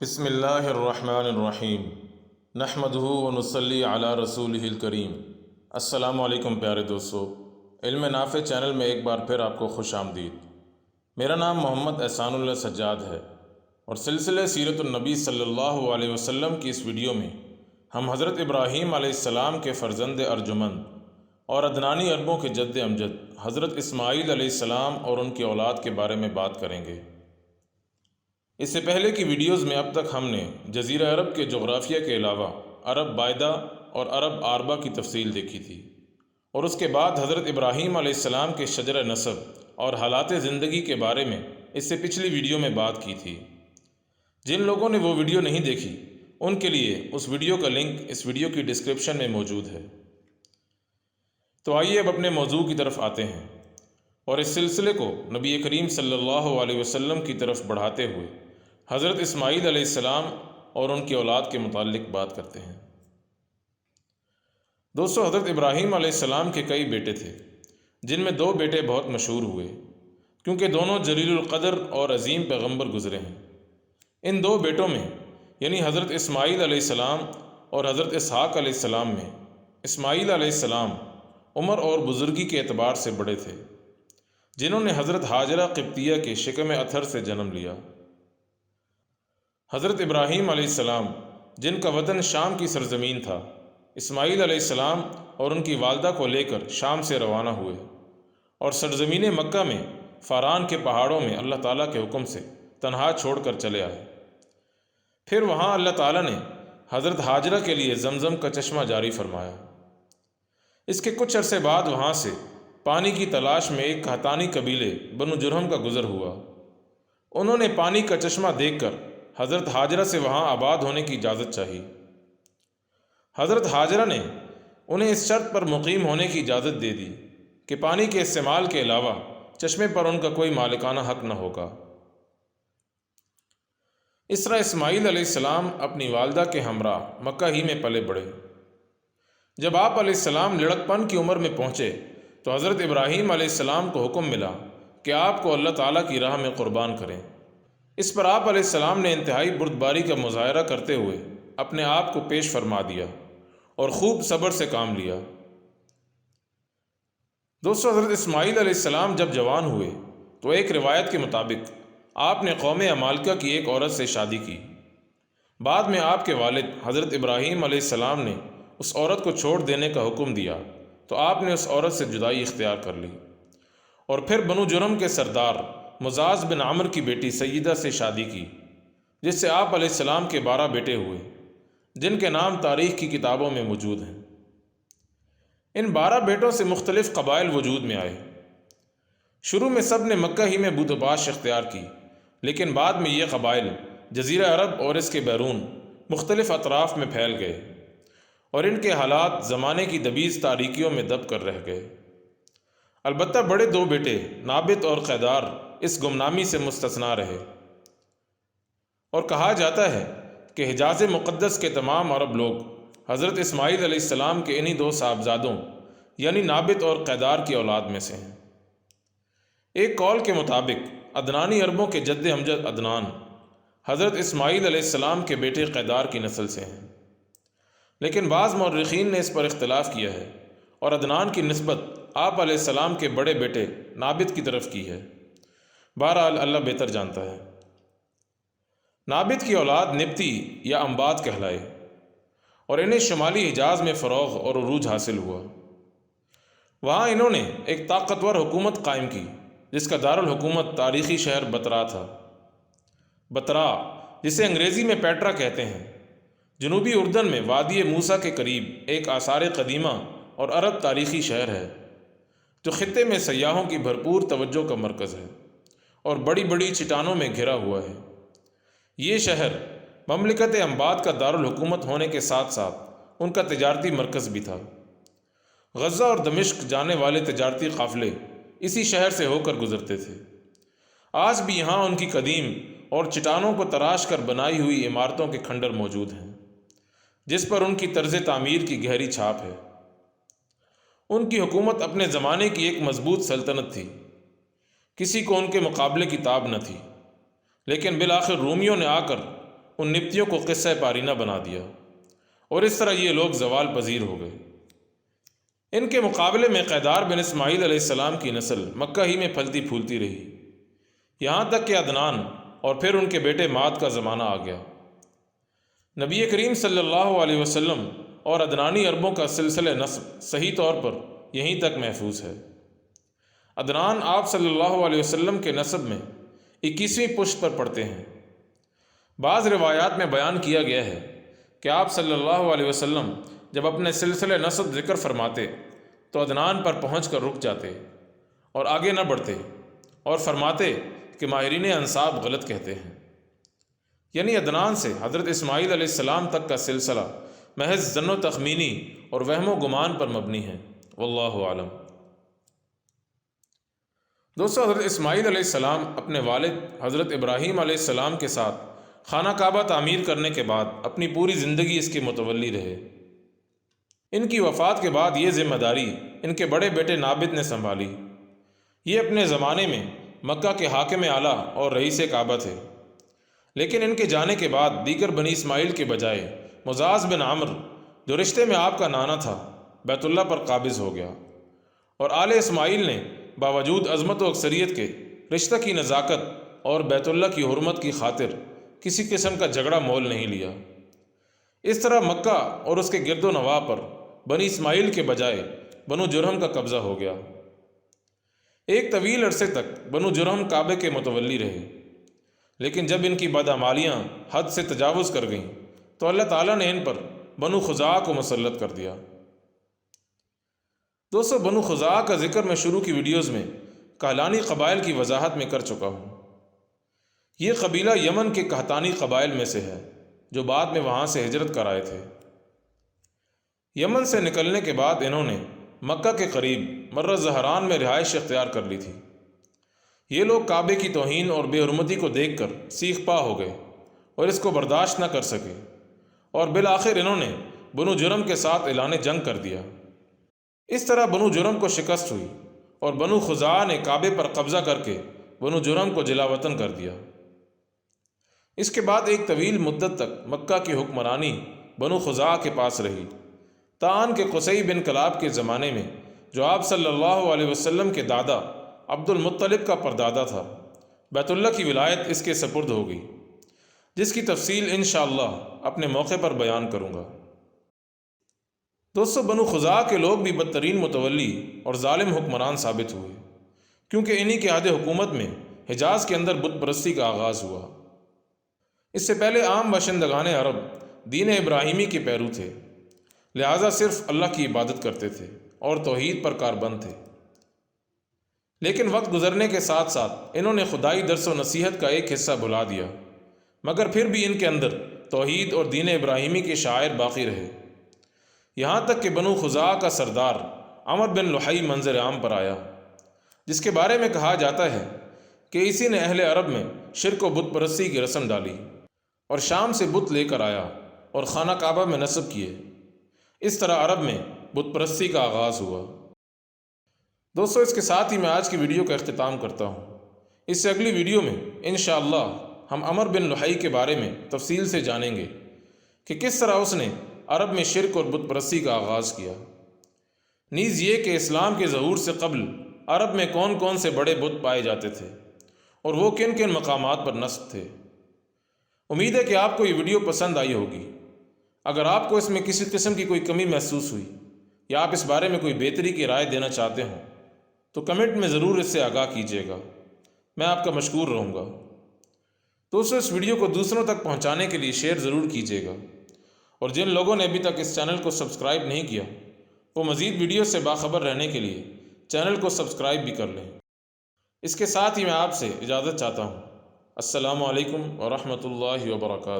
बसमीम नहमदहू वनसली अला रसूल करीम। अस्सलाम प्यारे दोस्तों। इल्म नाफ़ चैनल में एक बार फिर आपको खुश आमदीद। मेरा नाम मोहम्मद एहसानुल्लाह सज्जाद है और सिलसिले सीरतुलनबी सल्लल्लाहु अलैहि की इस वीडियो में हम हज़रत इब्राहीम अलैहिस्सलाम के फ़र्जंद अर्जुमंद और अदनानी अरबों के जद्द अमजद हज़रत इस्माईल अलैहिस्सलाम और उनकी औलाद के बारे में बात करेंगे। इससे पहले की वीडियोज़ में अब तक हमने जजीरा अरब के जोग्राफिया के अलावा अरब बायदा और अरब आरबा की तफसील देखी थी और उसके बाद हज़रत इब्राहीम अलैहिस्सलाम के शजर नसब और हालात ज़िंदगी के बारे में इससे पिछली वीडियो में बात की थी। जिन लोगों ने वो वीडियो नहीं देखी, उनके लिए उस वीडियो का लिंक इस वीडियो की डिस्क्रिप्शन में मौजूद है। तो आइए अब अपने मौजू की तरफ़ आते हैं और इस सिलसिले को नबी करीम सल्लल्लाहु अलैहि वसल्लम की तरफ़ बढ़ाते हुए हज़रत इस्माईल अलैहिस्सलाम और उनकी औलाद के मुतालिक बात करते हैं। दोस्तों, हज़रत इब्राहीम अलैहिस्सलाम के कई बेटे थे, जिनमें दो बेटे बहुत मशहूर हुए, क्योंकि दोनों जलीलक़दर और अजीम पैगंबर गुज़रे हैं। इन दो बेटों में, यानी हज़रत इस्माईल अलैहिस्सलाम और हज़रत इसहाक़ अलैहिस्सलाम में इस्माईल अलैहिस्सलाम उम्र और बुज़ुर्गी के अतबार से बड़े थे, जिन्होंने हज़रत हाजरा किप्तिया के शिकम अथर से जन्म लिया। हज़रत इब्राहीम अलैहिस्सलाम जिनका वतन शाम की सरजमीन था इस्माईल अलैहिस्सलाम और उनकी वालदा को लेकर शाम से रवाना हुए और सरजमीन मक्का में, फ़ारान के पहाड़ों में अल्लाह ताला के हुक्म से तनहा छोड़कर चले आए। फिर वहाँ अल्लाह ताला ने हज़रत हाजरा के लिए जमज़म का चश्मा जारी फरमाया। इसके कुछ अरसे बाद वहाँ से पानी की तलाश में एक कहतानी कबीले बनु जुरहम का गुज़र हुआ। उन्होंने पानी का चश्मा देखकर हज़रत हाजरा से वहाँ आबाद होने की इजाज़त चाहिए। हज़रत हाजरा ने उन्हें इस शर्त पर मुकीम होने की इजाज़त दे दी कि पानी के इस्तेमाल के अलावा चश्मे पर उनका कोई मालिकाना हक न होगा। इस तरह इस्माईल अलैहिस्सलाम अपनी वालदा के हमरा मक्का ही में पले बढ़े। जब आप अलैहिस्सलाम लड़कपन की उम्र में पहुँचे तो हज़रत इब्राहीम अलैहिस्सलाम को हुक्म मिला कि आपको अल्लाह ताला की राह में क़ुरबान करें। इस पर आप अलैहिस्सलाम ने इंतहाई बुरदबारी का मुजाहरा करते हुए अपने आप को पेश फरमा दिया और खूब सब्र से काम लिया। दोस्तों, हज़रत इस्माईल अलैहिस्सलाम जब जवान हुए तो एक रिवायत के मुताबिक आपने कौम अमालका की एक औरत से शादी की। बाद में आपके वालिद हज़रत इब्राहीम अलैहिस्सलाम ने उस औरत को छोड़ देने का हुक्म दिया तो आपने उस औरत से जुदाई इख्तियार कर ली। और फिर बनु जुर्म के सरदार मुजाज बिन आमर की बेटी सईदा से शादी की, जिससे आप अलैहिस्सलाम के बारह बेटे हुए, जिनके नाम तारीख़ की किताबों में मौजूद हैं। इन बारह बेटों से मुख्तलिफ़ कबाइल वजूद में आए। शुरू में सबने मक्का ही में बुतबाश इख्तियार की, लेकिन बाद में ये कबाइल जजीरा अरब और इसके बैरून मुख्तलिफ़ अतराफ़ में फैल गए और इनके हालात ज़माने की दबीज़ तारीकियों में दब कर रह गए। अलबत् बड़े दो बेटे नाबित और कैदार इस गुमनामी से मुस्तना रहे। और कहा जाता है कि हिजाज मुक़दस के तमाम अरब लोग हज़रत इस्माईल के इन्हीं दो साहबजादों, यानी नाबित और कैदार की औलाद में से हैं। एक कॉल के मुताबिक अदनानी अरबों के जद्द हमजद अदनान हज़रत इस्माईल अलैहिस्सलाम के बेटे कैदार की नस्ल से हैं। लेकिन बाज़ मौरखीन ने इस पर इख्तलाफ किया है और अदनान की नस्बत आप के बड़े बेटे नाबित की तरफ़ की है। बहरहाल अल्लाह बेहतर जानता है। नाबिद की औलाद निपती या अम्बाद कहलाए और इन्हें शुमाली हिजाज में फ़रोग और अरूज हासिल हुआ। वहाँ इन्होंने एक ताकतवर हुकूमत कायम की, जिसका दारकूमत तारीख़ी शहर बतरा था। बतरा, जिसे अंग्रेज़ी में पेट्रा कहते हैं, जनूबी उर्दन में वादी मूसा के करीब एक आसार कदीमा और अरब तारीख़ी शहर है, जो ख़त्े में सयाहों की भरपूर तवज्जो का मरकज़ है। और बड़ी बड़ी चट्टानों में घिरा हुआ है। ये शहर ममलिकत अम्बाद का दारकूमत होने के साथ साथ उनका तजारती मरकज़ भी था। गज़ा और दमिश्क जाने वाले तजारती काफ़िले इसी शहर से होकर गुज़रते थे। आज भी यहाँ उनकी कदीम और चट्टानों को तराश कर बनाई हुई इमारतों के खंडर मौजूद हैं, जिस पर उनकी तर्ज तामीर की गहरी छाप है। उनकी हुकूमत अपने ज़माने की एक मज़बूत सल्तनत थी। किसी को उनके मुकाबले की ताब न थी। लेकिन बिलाखिर रूमियों ने आकर उन निपतियों को क़स्सा पारीना बना दिया। और इस तरह ये लोग जवाल पजीर हो गए। इनके मुकाबले में कैदार बिन इसमाईल सलाम की नस्ल मक्का ही में फलती फूलती रही। यहाँ तक कि अदनान और फिर उनके बेटे माद का ज़माना आ गया। नबी करीम सल्लल्लाहु अलैहि वसल्लम और अदनानी अरबों का सिलसिला नस्ब सही तौर पर यहीं तक महफूज है। अदनान आप सल्लल्लाहु अलैहि वसल्लम के नसब में इक्कीसवीं पुष्ट पर पढ़ते हैं। बाज़ रिवायात में बयान किया गया है कि आप सल्लल्लाहु अलैहि वसल्लम जब अपने सिलसिले नसब ज़िक्र फरमाते तो अदनान पर पहुँच कर रुक जाते और आगे न बढ़ते और फरमाते कि माहरीन अनसाब गलत कहते हैं। यानी अदनान से हज़रत इसमाईल सलाम तक का सिलसिला महज जन तखमीनी और वहम गुमान पर मबनी है। वल्लाहु आलम। दोस्तों, हज़रत इसमाईल सलाम अपने वालिद हज़रत इब्राहीम सलाम के साथ खाना काबा तामीर करने के बाद अपनी पूरी ज़िंदगी इसके मुतवली रहे। इनकी वफ़ात के बाद ये ज़िम्मेदारी इनके बड़े बेटे नाबिद ने संभाली। ये अपने ज़माने में मक्का के हाकिम आला और रईस काबा थे। लेकिन इनके जाने के बाद दीगर बनी इस्माइल के बजाय मुजाज बिन आमर जो रिश्ते में आपका नाना था, बैतुल्ला पर काबिज हो गया। और आल इस्माइल ने बावजूद अजमत व अक्सरियत के रिश्ते की नज़ाकत और बैतुल्ला की हरमत की खातिर किसी किस्म का झगड़ा मोल नहीं लिया। इस तरह मक्का और उसके गिरदो नवा पर बनी इस्माइल के बजाय बनु जुरहम का कब्ज़ा हो गया। एक तवील अरसे तक बनु जुरहम काबे के मुतवली रहे। लेकिन जब इनकी बदमालियाँ हद से तजावज़ कर गईं तो अल्लाह ताला ने इन पर बनु खुजा को मुसलत कर दिया। दोस्तों, बनु खुजा का ज़िक्र मैं शुरू की वीडियोज़ में कहलानी कबाइल की वजाहत में कर चुका हूँ। ये कबीला यमन के कहतानी कबाइल में से है, जो बाद में वहाँ से हिजरत कर आए थे। यमन से निकलने के बाद इन्होंने मक्का के करीब मर्र जहरान में रिहाइश अख्तियार कर ली थी। ये लोग काबे की तोहन और बेहरमती को देख कर सीख पा हो गए और इसको बर्दाश्त न कर सके और बिल आखिर इन्होंने बनु जुर्म के साथ ऐलान जंग कर दिया। इस तरह बनु जुर्म को शिकस्त हुई और बनु खुजा ने काबे पर कब्ज़ा करके बनु जुर्म को जिलावतन कर दिया। इसके बाद एक तवील मुद्दत तक मक्का की हुक्मरानी बनु खुजा के पास रही। तान के कुसई बिन कलाब के ज़माने में, जो आप सल्लल्लाहु अलैहि वसल्लम के दादा अब्दुल मुत्तलिब का परदादा था, बैतुल्ला की विलायत इसके सपुर्द हो गई, जिसकी तफसील इन अपने मौके पर बयान करूँगा। दोस्तों बनु खुजा के लोग भी बदतरीन मुतवली और ालिम हुक्मरान साबित हुए। क्योंकि इन्हीं के आधे हुकूमत में हिजाज के अंदर बुत परस्ती का आगाज़ हुआ। इससे पहले आम बाशिंदगान अरब दीन इब्राहिमी के पैरू थे। लिहाजा सिर्फ़ अल्लाह की इबादत करते थे और तोहहीद पर कारबंद थे। लेकिन वक्त गुजरने के साथ साथ इन्होंने खुदाई दरस व नसीहत का एक हिस्सा भुला दिया। मगर फिर भी इनके अंदर तोहहीद और दीन इब्राहिमी के शायर बाकी रहे। यहाँ तक कि बनु खुजा का सरदार अमर बिन लुहई मंजर आम पर आया, जिसके बारे में कहा जाता है कि इसी ने अहले अरब में शिरक व बुत परस्ती की रस्म डाली और शाम से बुत लेकर आया और खाना काबा में नस्ब किए। इस तरह अरब में बुत परस्ती का आगाज़ हुआ। दोस्तों, इसके साथ ही मैं आज की वीडियो का अख्ताम करता हूँ। इससे अगली वीडियो में इन हम अमर बिन लुहाई के बारे में तफसील से जानेंगे कि किस तरह उसने अरब में शिरक और बुत परस्ती का आगाज़ किया। नीज़ ये कि इस्लाम के जहूर से कबल अरब में कौन कौन से बड़े बुत पाए जाते थे और वो किन किन मकाम पर नस्ब थे। उम्मीद है कि आपको ये वीडियो पसंद आई होगी। अगर आपको इसमें किसी किस्म की कोई कमी महसूस हुई या आप इस बारे में कोई बेहतरी की राय देना चाहते हों तो कमेंट में ज़रूर इससे आगाह कीजिएगा। मैं आपका मशहूर रहूँगा। दोस्तों, इस वीडियो को दूसरों तक पहुँचाने के लिए शेयर ज़रूर कीजिएगा। और जिन लोगों ने अभी तक इस चैनल को सब्सक्राइब नहीं किया, वो मज़ीद वीडियो से बाखबर रहने के लिए चैनल को सब्सक्राइब भी कर लें। इसके साथ ही मैं आपसे इजाज़त चाहता हूँ। असलकम वरहमल वर्का